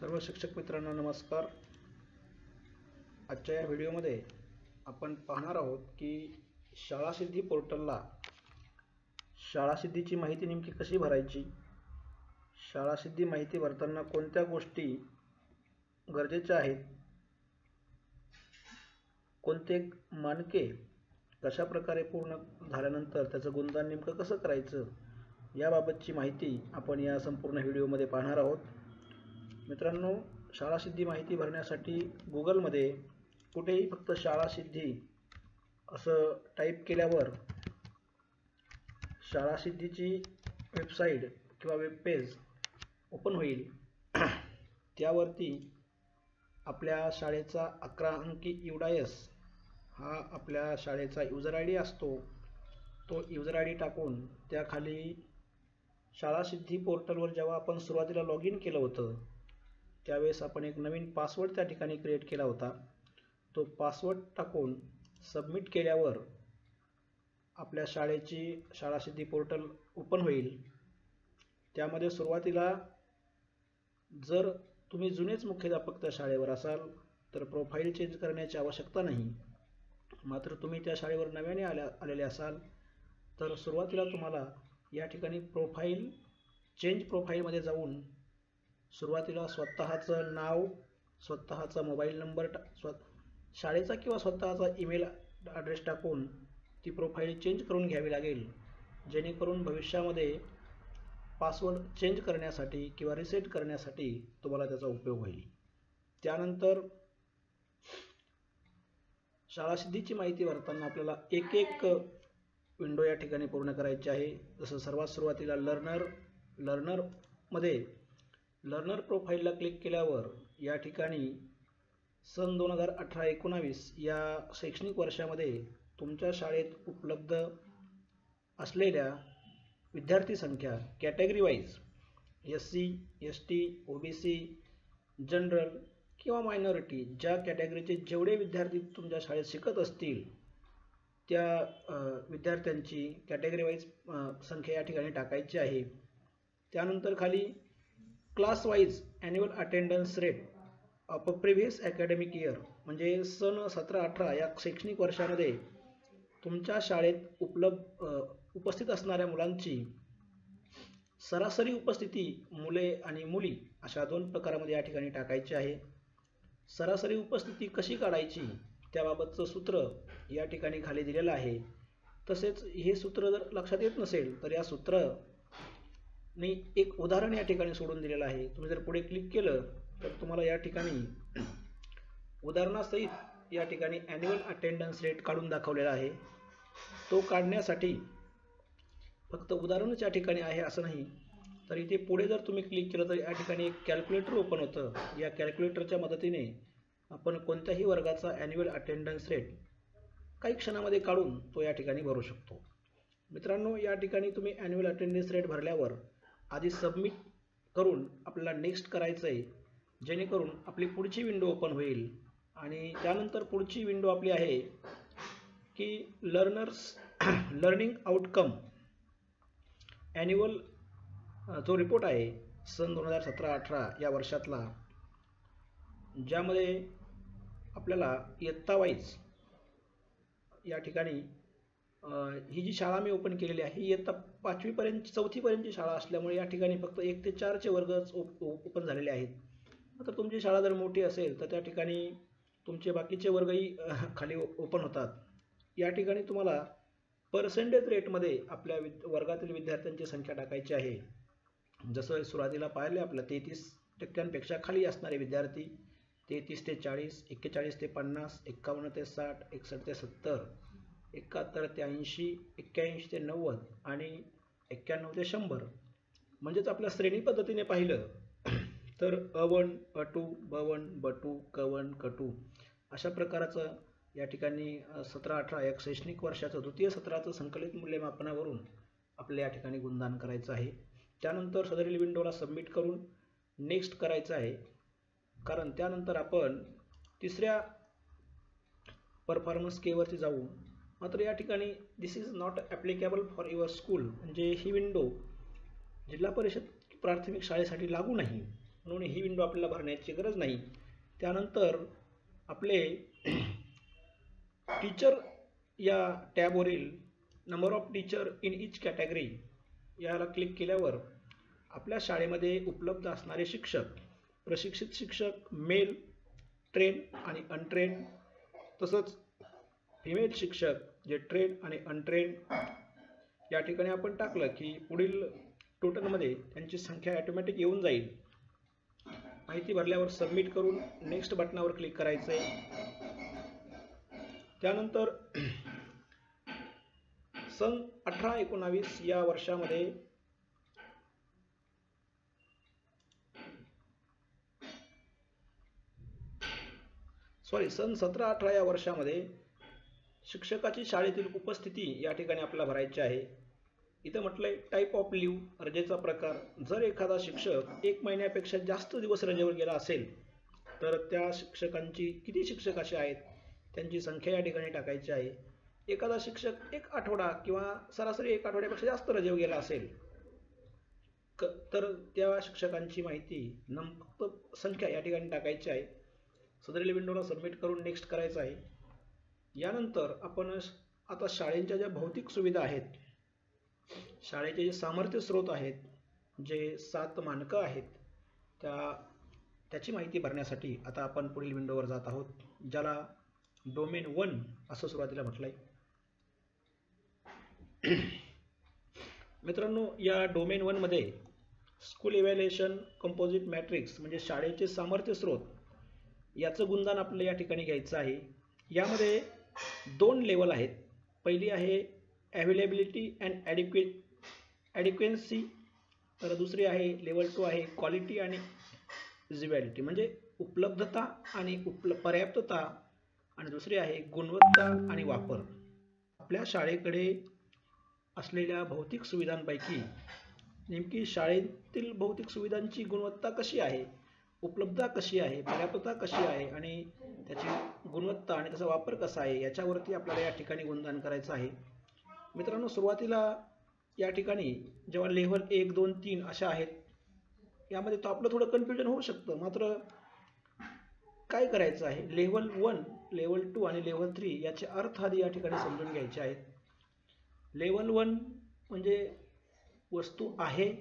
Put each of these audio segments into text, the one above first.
सर्व शिक्षक मित्रांनो नमस्कार. आजच्या या व्हिडिओमध्ये आपण पाहणार आहोत की शाळासिद्धी पोर्टलला शाळासिद्धीची माहिती नेमकी कशी भरायची? शाळासिद्धी माहिती भरताना कोणत्या गोष्टी गरजेच्या आहेत? कोणते मानके कशा प्रकारे पूर्ण झाल्यानंतर त्याचं गुणदान नेमकं कसं करायचं? याबाबतची माहिती आपण या संपूर्ण व्हिडिओमध्ये पाहणार आहोत. मित्रांनो शाळासिद्धी माहिती भरण्यासाठी गुगलमध्ये कुठेही फक्त शाळासिद्धी असं टाईप केल्यावर शाळासिद्धीची वेबसाईट किंवा वेबपेज ओपन होईल. त्यावरती आपल्या शाळेचा अकरा अंकी युडायस हा आपल्या शाळेचा युजर आय डी असतो. तो युजर आय डी टाकून त्याखाली शाळासिद्धी पोर्टलवर जेव्हा आपण सुरुवातीला लॉग इन केलं होतं त्यावेळेस आपण एक नवीन पासवर्ड त्या ठिकाणी क्रिएट केला होता. तो पासवर्ड टाकून सबमिट केल्यावर आपल्या शाळेची शाळासिद्धी पोर्टल ओपन होईल. त्यामध्ये सुरुवातीला जर तुम्ही जुनेच मुख्याध्यापक त्या शाळेवर असाल तर प्रोफाईल चेंज करण्याची आवश्यकता नाही. मात्र तुम्ही त्या शाळेवर नव्याने आल्या आलेले असाल तर सुरुवातीला तुम्हाला या ठिकाणी प्रोफाईल चेंज प्रोफाईलमध्ये जाऊन सुरुवातीला स्वतःचं नाव स्वतःचा मोबाईल नंबर टा स्व शाळेचा किंवा स्वतःचा ईमेल ॲड्रेस टाकून ती प्रोफाईल चेंज करून घ्यावी लागेल. जेणेकरून भविष्यामध्ये पासवर्ड चेंज करण्यासाठी किंवा रिसेट करण्यासाठी तुम्हाला त्याचा उपयोग होईल. त्यानंतर शाळासिद्धीची माहिती भरताना आपल्याला एक एक विंडो या ठिकाणी पूर्ण करायची आहे. जसं सर्वात सुरुवातीला लर्नर लर्नरमध्ये लर्नर प्रोफाईलला क्लिक केल्यावर या ठिकाणी सन दोन हजार अठरा एकोणावीस या शैक्षणिक वर्षामध्ये तुमच्या शाळेत उपलब्ध असलेल्या विद्यार्थी संख्या category wise S C S T O B C general किंवा मायनॉरिटी ज्या कॅटेगरीचे जेवढे विद्यार्थी तुमच्या शाळेत शिकत असतील त्या विद्यार्थ्यांची कॅटेगरी वाईज संख्या या ठिकाणी टाकायची आहे. त्यानंतर खाली class wise annual attendance rate of previous academic year म्हणजे सन सतरा अठरा या शैक्षणिक वर्षामध्ये तुमच्या शाळेत उपलब्ध उपस्थित असणाऱ्या मुलांची सरासरी उपस्थिती मुले आणि मुली अशा दोन प्रकारामध्ये या ठिकाणी टाकायची आहे. सरासरी उपस्थिती कशी काढायची त्याबाबतचं सूत्र या ठिकाणी खाली दिलेलं आहे. तसेच हे सूत्र जर लक्षात येत नसेल तर या सूत्र मी एक उदाहरण या ठिकाणी सोडून दिलेलं आहे. तुम्ही जर पुढे क्लिक केलं तर तुम्हाला या ठिकाणी उदाहरणासहित या ठिकाणी ॲन्युअल अटेंडन्स रेट काढून दाखवलेला आहे. तो काढण्यासाठी फक्त उदाहरणच या ठिकाणी आहे असं नाही. तर इथे पुढे जर तुम्ही क्लिक केलं तर या ठिकाणी एक कॅल्क्युलेटर ओपन होतं. या कॅल्क्युलेटरच्या मदतीने आपण कोणत्याही वर्गाचा ॲन्युअल अटेंडन्स रेट काही क्षणामध्ये काढून तो या ठिकाणी भरू शकतो. मित्रांनो या ठिकाणी तुम्ही ॲन्युअल अटेंडन्स रेट भरल्यावर आधी सबमिट करून आपल्याला नेक्स्ट करायचं आहे जेणेकरून आपली पुढची विंडो ओपन होईल. आणि त्यानंतर पुढची विंडो आपली आहे की लर्नर्स लर्निंग आउटकम ॲन्युअल जो रिपोर्ट आहे सन दोन हजार सतरा अठरा या वर्षातला ज्यामध्ये आपल्याला इयत्ता वाईज या ठिकाणी ही जी शाळा मी ओपन केलेली आहे ही इयत्ता पाचवीपर्यंत चौथीपर्यंतची शाळा असल्यामुळे या ठिकाणी फक्त एक ते चारचे वर्गच ओप ओपन झालेले आहेत. आता तुमची शाळा जर मोठी असेल तर त्या ठिकाणी तुमचे बाकीचे वर्गही खाली ओपन होतात. या ठिकाणी तुम्हाला पर्सेंटेज रेटमध्ये आपल्या विद वर्गातील विद्यार्थ्यांची संख्या टाकायची आहे. जसं सुरुवातीला पाहिले आपलं तेहतीस टक्क्यांपेक्षा खाली असणारे विद्यार्थी तेहतीस ते चाळीस एक्केचाळीस ते पन्नास एक्कावन्न ते साठ एकसष्ट ते सत्तर. एकाहत्तर ते ऐंशी एक्क्याऐंशी ते नव्वद आणि एक्क्याण्णव ते शंभर. म्हणजेच आपल्या श्रेणी पद्धतीने पाहिलं तर अ वन अ टू ब वन ब टू क वन क टू अशा प्रकारचं या ठिकाणी सतरा अठरा या शैक्षणिक वर्षाचं द्वितीय सत्राचं संकलित मूल्यमापनावरून आपल्या या ठिकाणी गुणदान करायचं आहे. त्यानंतर सदरील विंडोला सबमिट करून नेक्स्ट करायचं आहे. कारण त्यानंतर आपण तिसऱ्या परफॉर्मन्स केवरती जाऊन मात्र या ठिकाणी this is not applicable for your school म्हणजे ही विंडो जिल्हा परिषद प्राथमिक शाळेसाठी लागू नाही. म्हणून ही विंडो आपल्याला भरण्याची गरज नाही. त्यानंतर आपले टीचर या टॅबवरील number of teacher in each category याला क्लिक केल्यावर आपल्या शाळेमध्ये उपलब्ध असणारे शिक्षक प्रशिक्षित शिक्षक मेल ट्रेन आणि अनट्रेन तसंच फिमेल शिक्षक जे ट्रेन आणि अनट्रेन या ठिकाणी आपण टाकलं की पुढील टोटलमध्ये त्यांची संख्या ॲटोमॅटिक येऊन जाईल. माहिती भरल्यावर सबमिट करून नेक्स्ट बटनावर क्लिक करायचं आहे त्यानंतर सन अठरा एकोणावीस या वर्षामध्ये सॉरी सन सतरा अठरा या वर्षामध्ये शिक्षकाची शाळेतील उपस्थिती या ठिकाणी आपल्याला भरायची आहे. इथं म्हटलंय टाईप ऑफ लिव्ह रजेचा प्रकार. जर एखादा शिक्षक एक महिन्यापेक्षा जास्त दिवस रजेवर गेला असेल तर त्या शिक्षकांची किती शिक्षक असे आहेत त्यांची संख्या या ठिकाणी टाकायची आहे. एखादा शिक्षक एक आठवडा किंवा सरासरी एक आठवड्यापेक्षा जास्त रजेवर गेला असेल क तर त्या शिक्षकांची माहिती नम फक्त संख्या या ठिकाणी टाकायची आहे. सदरील विंडोला सबमिट करून नेक्स्ट करायचं आहे. यानंतर आपण आता शाळेच्या ज्या भौतिक सुविधा आहेत शाळेचे जे सामर्थ्य स्रोत आहेत जे सात मानकं आहेत त्या त्याची माहिती भरण्यासाठी आता आपण पुढील विंडोवर जात आहोत ज्याला डोमेन वन असं सुरुवातीला म्हटलं आहे मित्रांनो या डोमेन वनमध्ये स्कूल इव्हॅल्युएशन कंपोजिट मॅट्रिक्स म्हणजे शाळेचे सामर्थ्य स्रोत याचं गुणदान आपलं या ठिकाणी घ्यायचं आहे. यामध्ये दोन लेवल आहेत. पहिली आहे ॲव्हेलेबिलिटी अँड ॲडिक्वे ॲडिक्वेन्सी तर दुसरी आहे लेवल टू आहे क्वालिटी आणि विजिबिलिटी म्हणजे उपलब्धता आणि उपल पर्याप्तता. आणि दुसरी आहे गुणवत्ता आणि वापर. आपल्या शाळेकडे असलेल्या भौतिक सुविधांपैकी नेमकी शाळेतील भौतिक सुविधांची गुणवत्ता कशी आहे? उपलब्धता कशी आहे पर्याप्तता कशी आहे आणि त्याची गुणवत्ता आणि त्याचा वापर कसा आहे याच्यावरती आपल्याला या ठिकाणी गुणदान करायचं आहे. मित्रांनो सुरुवातीला या ठिकाणी जेव्हा लेव्हल एक दोन तीन अशा आहेत यामध्ये तो आपलं थोडं कन्फ्युजन होऊ शकतं. मात्र काय करायचं आहे? लेव्हल वन लेव्हल टू आणि लेव्हल थ्री याचे अर्थ आधी या ठिकाणी समजून घ्यायचे आहेत. लेव्हल वन म्हणजे वस्तू आहे.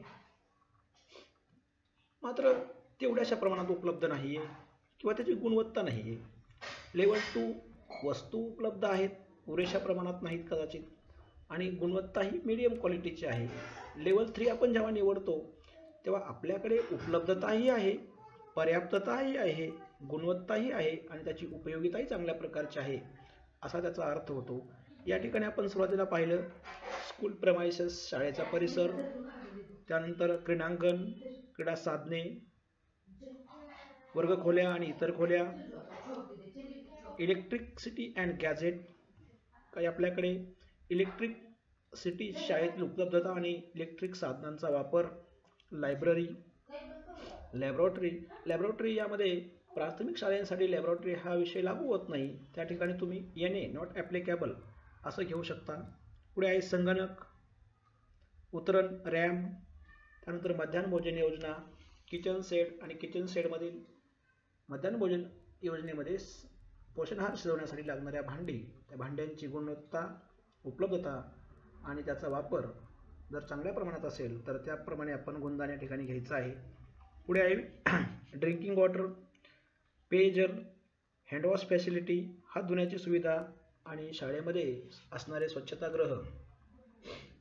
मात्र तेवढ्याशा प्रमाणात उपलब्ध नाही आहे किंवा त्याची गुणवत्ता नाही आहे लेवल टू वस्तू उपलब्ध आहेत पुरेशा प्रमाणात नाहीत कदाचित. आणि गुणवत्ता ही मिडियम क्वालिटीची आहे. लेवल थ्री आपण जेव्हा निवडतो तेव्हा आपल्याकडे उपलब्धताही आहे पर्याप्तताही आहे गुणवत्ताही आहे आणि त्याची उपयोगिताही चांगल्या प्रकारची आहे असा त्याचा अर्थ होतो. या ठिकाणी आपण सुरुवातीला पाहिलं स्कूल प्रमायसेस शाळेचा परिसर त्यानंतर क्रीडांगण क्रीडा साधने वर्गखोल्या आणि इतर खोल्या. इलेक्ट्रिकसिटी अँड गॅझेट काही आपल्याकडे इलेक्ट्रिक सिटी शाळेतील उपलब्धता आणि इलेक्ट्रिक साधनांचा वापर लायब्ररी लॅबॉरेटरी लॅबॉरेटरी यामध्ये प्राथमिक शाळेसाठी लॅबॉरेटरी हा विषय लागू होत नाही. त्या ठिकाणी तुम्ही एन ए नॉट ॲप्लिकेबल असं घेऊ शकता. पुढे आहे संगणक उतरण रॅम त्यानंतर मध्यान्ह भोजन योजना किचन सेट आणि किचन सेटमधील मध्यान्ह भोजन योजनेमध्ये पोषण आहार शिजवण्यासाठी लागणाऱ्या भांडी त्या भांड्यांची गुणवत्ता उपलब्धता आणि त्याचा वापर जर चांगल्या प्रमाणात असेल तर त्याप्रमाणे आपण गुणदान या ठिकाणी घ्यायचं आहे. पुढे आहे ड्रिंकिंग वॉटर पेयजल हँडवॉश फॅसिलिटी हात धुण्याची सुविधा आणि शाळेमध्ये असणारे स्वच्छतागृह.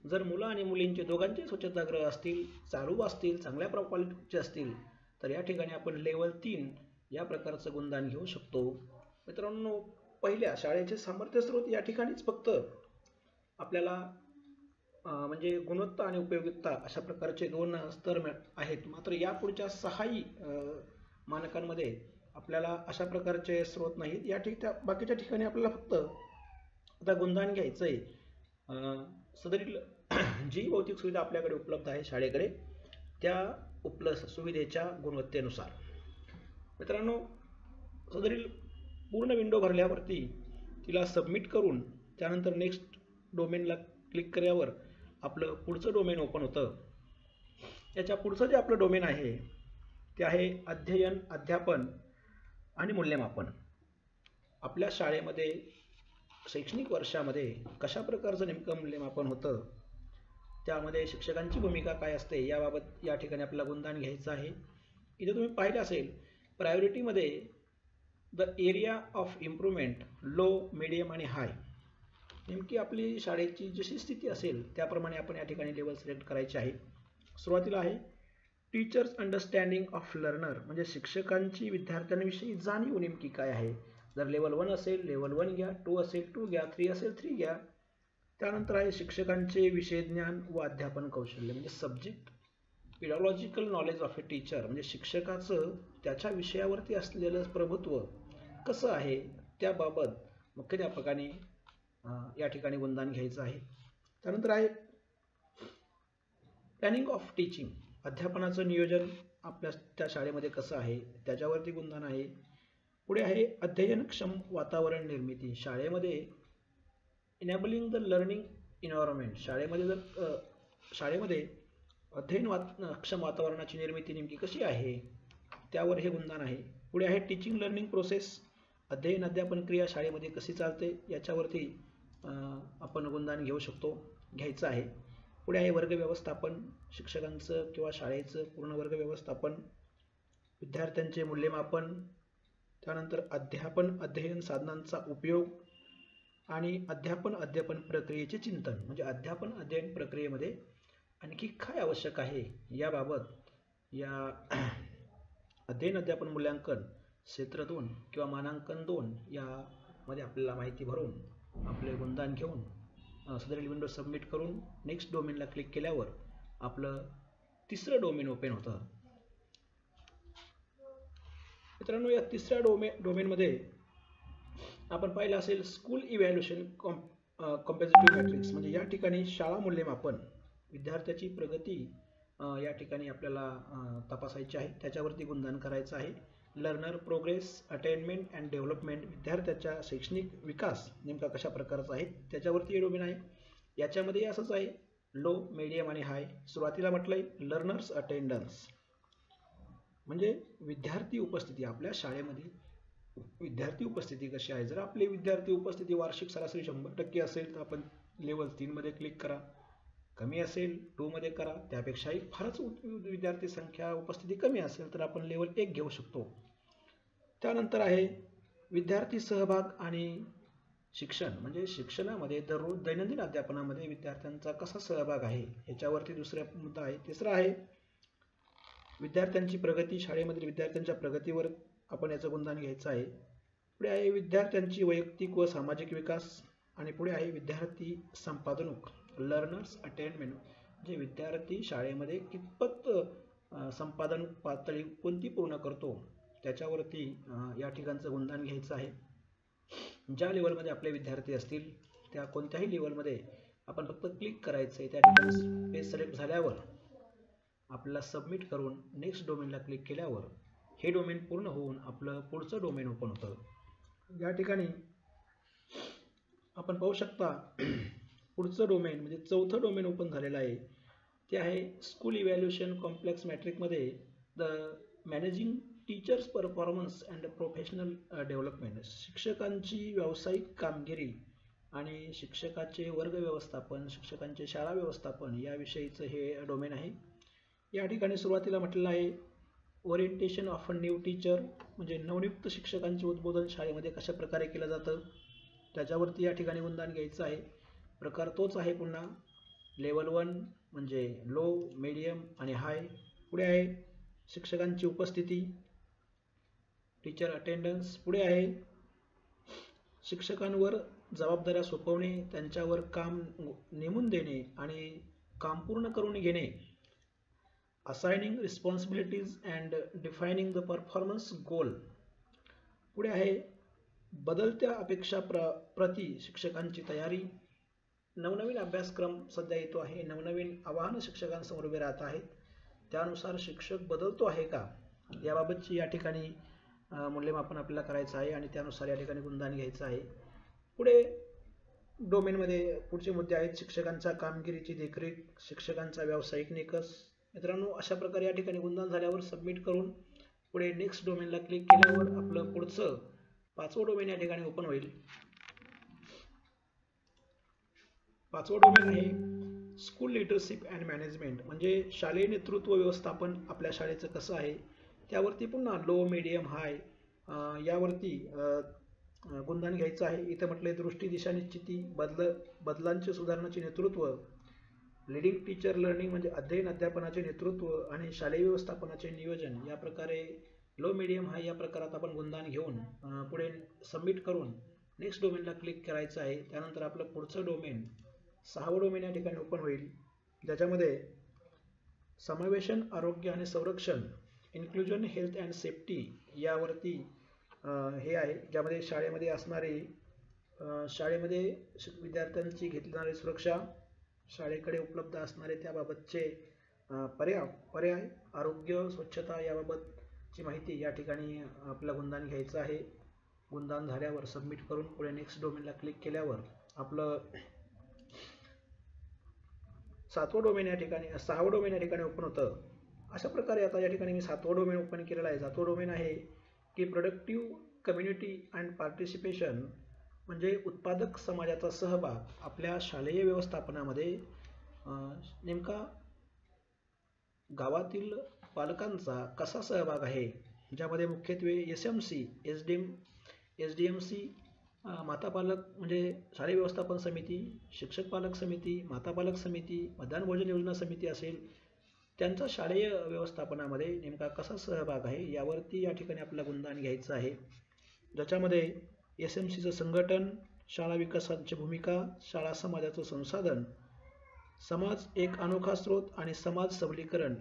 जर मुलं आणि मुलींचे दोघांचे स्वच्छतागृह असतील चालू असतील चांगल्या प्र क्वालिटीचे असतील तर या ठिकाणी आपण लेवल तीन या प्रकारचं गुणदान घेऊ शकतो. मित्रांनो पहिल्या शाळेचे सामर्थ्य स्रोत या ठिकाणीच फक्त आपल्याला म्हणजे गुणवत्ता आणि उपयोगिता अशा प्रकारचे दोन स्तर आहेत. मात्र यापुढच्या सहाही मानकांमध्ये आपल्याला अशा प्रकारचे स्रोत नाहीत. या ठिक बाकीच्या ठिकाणी आपल्याला फक्त आता गुणदान घ्यायचं आहे सदरील जी भौतिक सुविधा आपल्याकडे उपलब्ध आहे शाळेकडे त्या उपलब्ध सुविधेच्या गुणवत्तेनुसार. मित्रांनो सदरील पूर्ण विंडो भरल्यावरती तिला सबमिट करून त्यानंतर नेक्स्ट डोमेनला क्लिक केल्यावर आपलं पुढचं डोमेन ओपन होतं. याच्या पुढचं जे आपलं डोमेन आहे ते आहे अध्ययन अध्यापन आणि मूल्यमापन. आपल्या शाळेमध्ये शैक्षणिक वर्षामध्ये कशा प्रकारचं नेमकं मूल्यमापन होतं त्यामध्ये शिक्षकांची भूमिका काय असते याबाबत या ठिकाणी आपल्याला गुणदान घ्यायचं आहे. इथे तुम्ही पाहिलं असेल प्रायोरिटीमध्ये the area of improvement low medium आणि हाय नेमकी आपली शाळेची जशी स्थिती असेल त्याप्रमाणे आपण या ठिकाणी लेवल सिलेक्ट करायचे आहे. सुरुवातीला आहे टीचर्स अंडरस्टँडिंग ऑफ लर्नर म्हणजे शिक्षकांची विद्यार्थ्यांविषयी जाणीव नेमकी काय आहे? जर लेवल वन असेल लेवल वन घ्या टू असेल टू घ्या थ्री असेल थ्री घ्या. त्यानंतर आहे शिक्षकांचे विषय ज्ञान व अध्यापन कौशल्य म्हणजे subject pedagogical knowledge of a teacher म्हणजे शिक्षकाचं त्याच्या विषयावरती असलेलं प्रभुत्व कसं आहे त्याबाबत मुख्याध्यापकाने या ठिकाणी गुणदान घ्यायचं आहे. त्यानंतर आहे प्लॅनिंग ऑफ टीचिंग अध्यापनाचं नियोजन आपल्या त्या शाळेमध्ये कसं आहे त्याच्यावरती गुणदान आहे. पुढे आहे अध्ययनक्षम वातावरण निर्मिती शाळेमध्ये इनॅबलिंग द लर्निंग इन्व्हायरमेंट शाळेमध्ये जर शाळेमध्ये अध्ययन वात अक्षम वातावरणाची निर्मिती नेमकी कशी आहे? त्यावर हे गुणदान आहे. पुढे आहे टीचिंग लर्निंग प्रोसेस अध्ययन अध्यापन क्रिया शाळेमध्ये कशी चालते? याच्यावरती आपण गुणदान घेऊ शकतो. घ्यायचं आहे. पुढे आहे वर्ग व्यवस्थापन. शिक्षकांचं किंवा शाळेचं पूर्ण वर्ग व्यवस्थापन. विद्यार्थ्यांचे मूल्यमापन. त्यानंतर अध्यापन अध्ययन साधनांचा उपयोग. आणि अध्यापन अध्यापन प्रक्रियेचे चिंतन. म्हणजे अध्यापन अध्ययन प्रक्रियेमध्ये आणखी काय आवश्यक आहे याबाबत या अध्ययन अध्यापन मूल्यांकन क्षेत्र दोन किंवा मानांकन दोन यामध्ये आपल्याला माहिती भरून आपले गुणदान घेऊन सदरील विंडो सबमिट करून नेक्स्ट डोमेनला क्लिक केल्यावर आपलं तिसरं डोमेन ओपन होतं. मित्रांनो या तिसऱ्या डोमे डोमेनमध्ये आपण पाहिलं असेल school evaluation com composite matrix म्हणजे या ठिकाणी शाळा मूल्यमापन विद्यार्थ्याची प्रगती या ठिकाणी आपल्याला तपासायची आहे. त्याच्यावरती गुणदान करायचं आहे. Learner progress attainment and development विद्यार्थ्याच्या शैक्षणिक विकास नेमका कशा प्रकारचा आहे? त्याच्यावरती हे डोमेन आहे. याच्यामध्ये असंच आहे. लो मिडियम आणि हाय सुरुवातीला म्हटलं आहे लर्नर्स अटेंडन्स म्हणजे विद्यार्थी उपस्थिती. आपल्या शाळेमध्ये विद्यार्थी उपस्थिती कशी आहे? जर आपली विद्यार्थी उपस्थिती वार्षिक सरासरी शंभर टक्के असेल तर आपण लेवल तीनमध्ये क्लिक करा. कमी असेल टूमध्ये करा. त्यापेक्षाही फारच विद्यार्थी संख्या उपस्थिती कमी असेल तर आपण लेवल एक घेऊ शकतो. त्यानंतर आहे विद्यार्थी सहभाग आणि शिक्षण. म्हणजे शिक्षणामध्ये दररोज दैनंदिन अध्यापनामध्ये विद्यार्थ्यांचा कसा सहभाग आहे याच्यावरती दुसरा मुद्दा आहे तिसरा आहे विद्यार्थ्यांची प्रगती. शाळेमधील विद्यार्थ्यांच्या प्रगतीवर आपण याचं गुणदान घ्यायचं आहे. पुढे आहे विद्यार्थ्यांची वैयक्तिक व सामाजिक विकास. आणि पुढे आहे विद्यार्थी संपादनूक. लर्नर्स अटेनमेंट म्हणजे विद्यार्थी शाळेमध्ये कितपत संपादन पातळी कोणती पूर्ण करतो त्याच्यावरती या ठिकाणचं गुणदान घ्यायचं आहे. ज्या लेवलमध्ये आपले विद्यार्थी असतील त्या कोणत्याही लेवलमध्ये आपण फक्त क्लिक करायचं आहे त्या ठिकाणी पेज सिलेक्ट झाल्यावर आपल्याला सबमिट करून नेक्स्ट डोमेनला क्लिक केल्यावर हे डोमेन पूर्ण होऊन आपलं पुढचं डोमेन ओपन होतं. या ठिकाणी आपण पाहू शकता पुढचं डोमेन म्हणजे चौथं डोमेन ओपन झालेलं आहे. ते आहे school evaluation complex मॅट्रिकमध्ये the managing teachers performance and professional development शिक्षकांची व्यावसायिक कामगिरी आणि शिक्षकाचे वर्ग व्यवस्थापन शिक्षकांचे शाळा व्यवस्थापन याविषयीचं हे डोमेन आहे. या ठिकाणी सुरुवातीला म्हटलेलं आहे orientation of a new teacher म्हणजे नवनियुक्त शिक्षकांचे उद्बोधन शाळेमध्ये कशा प्रकारे केलं जातं? त्याच्यावरती या ठिकाणी गुणदान घ्यायचं आहे. प्रकार तोच आहे पुन्हा. लेवल वन म्हणजे लो मीडियम आणि हाय पुढे आहे शिक्षकांची उपस्थिती. टीचर अटेंडन्स पुढे आहे. शिक्षकांवर जबाबदाऱ्या सोपवणे त्यांच्यावर काम नेमून देणे आणि काम पूर्ण करून घेणे. Assigning responsibilities and defining the performance goal पुढे आहे बदलत्या अपेक्षा प्र प्रती शिक्षकांची तयारी. नवनवीन अभ्यासक्रम सध्या येतो आहे. नवनवीन आव्हानं शिक्षकांसमोर उभे राहत आहेत. त्यानुसार शिक्षक बदलतो आहे का? याबाबतची या ठिकाणी मूल्यमापन आपल्याला करायचं आहे आणि त्यानुसार या ठिकाणी गुणदान घ्यायचं आहे. पुढे डोमेनमध्ये पुढचे मुद्दे आहेत. शिक्षकांचा कामगिरीची देखरेख शिक्षकांचा व्यावसायिक निकष. मित्रांनो अशा प्रकारे या ठिकाणी गुणदान झाल्यावर सबमिट करून पुढे नेक्स्ट डोमेनला क्लिक केल्यावर आपलं पुढचं पाचवं डोमेन या ठिकाणी ओपन होईल. पाचवं डोमेन आहे स्कूल लिडरशिप अँड मॅनेजमेंट म्हणजे शालेय नेतृत्व व्यवस्थापन आपल्या शाळेचं कसं आहे त्यावरती पुन्हा लो मीडियम हाय यावरती गुणदान घ्यायचं आहे. इथं म्हटलंय दृष्टी दिशा निश्चिती बदल बदलांचे सुधारणाचे नेतृत्व लिडिंग टीचर लर्निंग म्हणजे अध्ययन अध्यापनाचे नेतृत्व आणि शालेय व्यवस्थापनाचे नियोजन. या प्रकारे लो मीडियम हाय या प्रकारात आपण गुणदान घेऊन पुढे सबमिट करून नेक्स्ट डोमेनला क्लिक करायचं आहे. त्यानंतर आपलं पुढचं डोमेन सहावं डोमेन या ठिकाणी ओपन होईल. ज्याच्यामध्ये समावेशन आरोग्य आणि संरक्षण इन्क्लुजन हेल्थ अँड सेफ्टी यावरती हे आहे. ज्यामध्ये शाळेमध्ये असणारे शाळेमध्ये विद्यार्थ्यांची घेतली जाणारी सुरक्षा शाळेकडे उपलब्ध असणारे त्याबाबतचे पर्याय पर्याय आरोग्य स्वच्छता याबाबतची माहिती या ठिकाणी आपला गुणदान घ्यायचं आहे. गुणदान झाल्यावर सबमिट करून पुढे नेक्स्ट डोमेनला क्लिक केल्यावर आपलं सातवं डोमेन या ठिकाणी सहावं डोमेन या ठिकाणी ओपन होतं. अशा प्रकारे आता या ठिकाणी मी सातवं डोमेन ओपन केलेलं आहे. सातवं डोमेन आहे की प्रोडक्टिव्ह कम्युनिटी अँड पार्टिसिपेशन म्हणजे उत्पादक समाजाचा सहभाग आपल्या शालेय व्यवस्थापनामध्ये नेमका गावातील पालकांचा कसा सहभाग आहे? ज्यामध्ये मुख्यत्वे S M C S D M S D M C माता पालक म्हणजे शालेय व्यवस्थापन समिती शिक्षक पालक समिती माता पालक समिती मध्यान्ह भोजन योजना समिती असेल त्यांचा शालेय व्यवस्थापनामध्ये नेमका कसा सहभाग आहे यावरती या ठिकाणी आपला गुणदान घ्यायचं आहे. ज्याच्यामध्ये एस एम सीचं संघटन शाळा विकासाची भूमिका शाळा समाजाचं संसाधन समाज एक अनोखा स्रोत आणि समाज सबलीकरण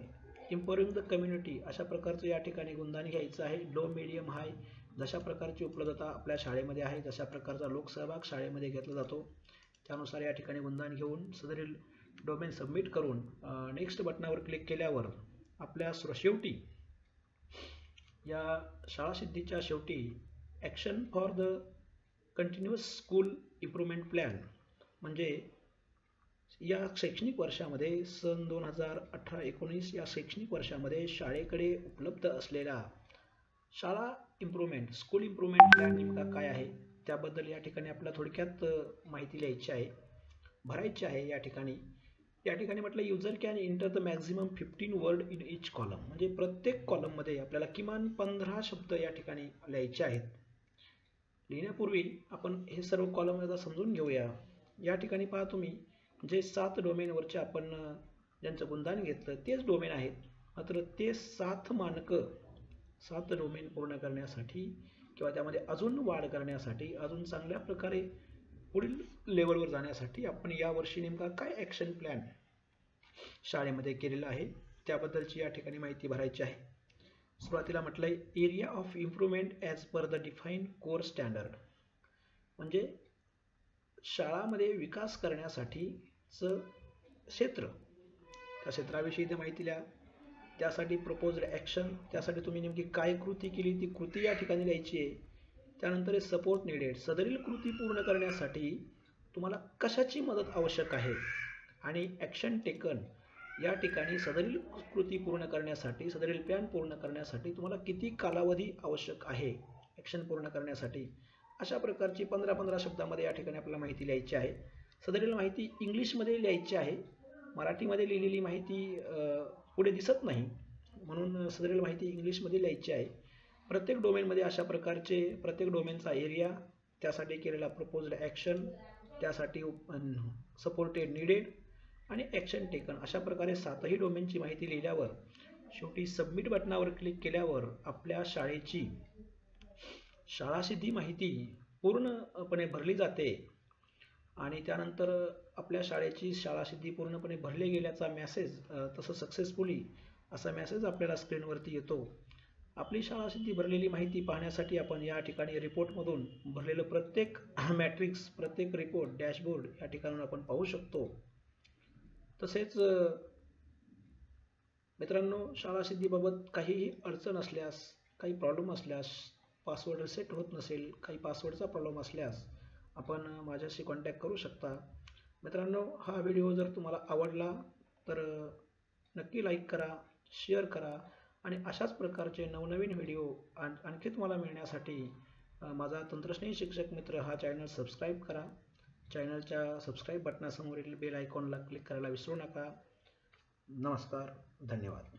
इम्पॉरिंग द कम्युनिटी अशा प्रकारचं या ठिकाणी गुणदान घ्यायचं आहे. लो मिडियम हाय जशा प्रकारची उपलब्धता आपल्या शाळेमध्ये आहे जशा प्रकारचा लोकसहभाग शाळेमध्ये घेतला जातो. त्यानुसार या ठिकाणी गुणदान घेऊन सदरील डोमेन सबमिट करून नेक्स्ट बटनावर क्लिक केल्यावर आपल्या शेवटी या शाळा सिद्धीच्या शेवटी action for the continuous school improvement plan म्हणजे या शैक्षणिक वर्षामध्ये सन दोन हजार अठरा एकोणीस या शैक्षणिक वर्षामध्ये शाळेकडे उपलब्ध असलेला शाळा इम्प्रूव्हमेंट स्कूल इम्प्रूव्हमेंट प्लॅन नेमका काय आहे त्याबद्दल या ठिकाणी आपल्याला थोडक्यात माहिती लिहायची आहे भरायची आहे या ठिकाणी. या ठिकाणी म्हटलं user can enter the maximum fifteen word in each column म्हणजे प्रत्येक कॉलममध्ये आपल्याला किमान पंधरा शब्द या ठिकाणी लिहायचे आहेत. लिहिण्यापूर्वी आपण हे सर्व कॉलम आता समजून घेऊया. या ठिकाणी पहा तुम्ही जे सात डोमेनवरचे आपण ज्यांचं गुणदान घेतलं तेच डोमेन आहेत. मात्र ते सात मानकं सात डोमेन पूर्ण करण्यासाठी किंवा त्यामध्ये अजून वाढ करण्यासाठी अजून चांगल्या प्रकारे पुढील लेवलवर जाण्यासाठी आपण यावर्षी नेमका काय ॲक्शन प्लॅन शाळेमध्ये केलेला आहे त्याबद्दलची या ठिकाणी माहिती भरायची आहे. सुरुवातीला म्हटलं आहे area of improvement as per the define core standard म्हणजे शाळामध्ये विकास करण्यासाठीचं क्षेत्र. त्या क्षेत्राविषयी ते माहिती लिहा त्यासाठी प्रपोज्ड ॲक्शन त्यासाठी तुम्ही नेमकी काय कृती केली ती कृती या ठिकाणी लिहायची आहे. त्यानंतर सपोर्ट निडेड सदरील कृती पूर्ण करण्यासाठी तुम्हाला कशाची मदत आवश्यक आहे? आणि ॲक्शन टेकन या ठिकाणी सदरील कृती पूर्ण करण्यासाठी सदरील प्लॅन पूर्ण करण्यासाठी तुम्हाला किती कालावधी आवश्यक आहे? ॲक्शन पूर्ण करण्यासाठी. अशा प्रकारची पंधरा पंधरा शब्दामध्ये या ठिकाणी आपल्याला माहिती लिहायची आहे. सदरील माहिती इंग्लिशमध्ये लिहायची आहे. मराठीमध्ये लिहिलेली माहिती पुढे दिसत नाही. म्हणून सदरील माहिती इंग्लिशमध्ये लिहायची आहे. प्रत्येक डोमेनमध्ये अशा प्रकारचे प्रत्येक डोमेनचा एरिया त्यासाठी केलेला प्रपोज्ड ॲक्शन त्यासाठी सपोर्टेड निडेड आणि ॲक्शन टेकन अशा प्रकारे सातही डोमेनची माहिती लिहिल्यावर शेवटी सबमिट बटनावर क्लिक केल्यावर आपल्या शाळेची शाळासिद्धी माहिती पूर्णपणे भरली जाते. आणि त्यानंतर आपल्या शाळेची शाळासिद्धी पूर्णपणे भरले गेल्याचा मॅसेज तसं सक्सेसफुली असा मॅसेज आपल्याला स्क्रीनवरती येतो. आपली शाळा सिद्धी भरलेली माहिती पाहण्यासाठी आपण या ठिकाणी रिपोर्टमधून भरलेलं प्रत्येक मॅट्रिक्स प्रत्येक रिपोर्ट डॅशबोर्ड या ठिकाणून आपण पाहू शकतो. तसेच मित्रांनो शाळा सिद्धीबाबत काहीही अडचण असल्यास काही प्रॉब्लेम असल्यास पासवर्ड रिसेट होत नसेल काही पासवर्डचा प्रॉब्लेम असल्यास आपण माझ्याशी कॉन्टॅक्ट करू शकता. मित्रांनो हा व्हिडिओ जर तुम्हाला आवडला तर नक्की लाईक करा शेअर करा आणि अशाच प्रकारचे नवनवीन व्हिडिओ आण आणखी तुम्हाला मिळण्यासाठी माझा तंत्रस्नेही शिक्षक मित्र हा चॅनल सबस्क्राईब करा. चॅनलच्या सबस्क्राईब बटनासमोरील बेल आयकॉनला क्लिक करायला विसरू नका. नमस्कार धन्यवाद.